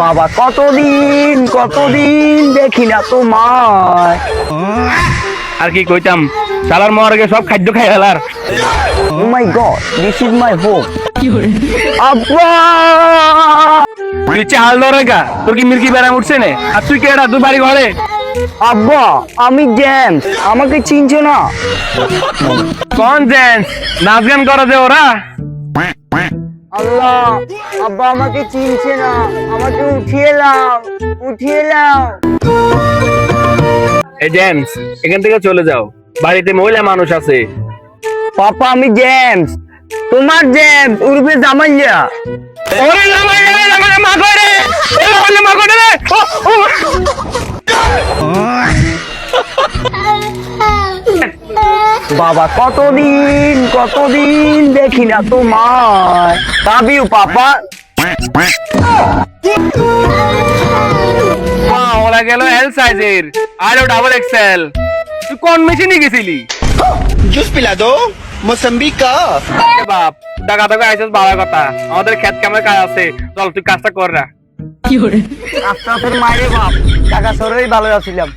বাবা কতদিন কতদিন দেখি না তোমায়। আর কি কইতাম শালার মহারাগে সব খাদ্য খাই হেলার ও my God this is my home আব্বা! তুই চাল ধরে গা তোর কি মির্কি বেড়া উঠছে নে? আর তুই কে এটা তুই বাড়ি ঘরে? আব্বা আমি জেমস আমাকে চিনছো না। কোন জেন্স নাচ গান করে দে ওরা। আল্লাহ আব্বা আমাকে চিনছে না। আমাকে উঠিয়ে নাও উঠিয়ে নাও। এই জেমস এখান থেকে চলে যাও। বাড়িতে মহিলা মানুষ আছে। পাপা আমি জেমস। তোমার জেমস উর্ফে জামাইয়া। ওরে জামাই বাবা কতদিন কতদিন দেখি না তোমায়। তাবিউ পাপা। ওরা গেল এল সাইজের আরও ডাবল এক্সেল তুই কোন মেশিনে গেছিলি? জুস পিলা দো মোসাম্বি কা বাপ ডাকা ডাকা আইসেস বাবা কথা। আমাদের খেত কামে কাজ আছে? চল তুই কাজটা কর না। কি করে কাজটা তোর মায়ের বাপ টাকা সরেই ভালো আছিলাম।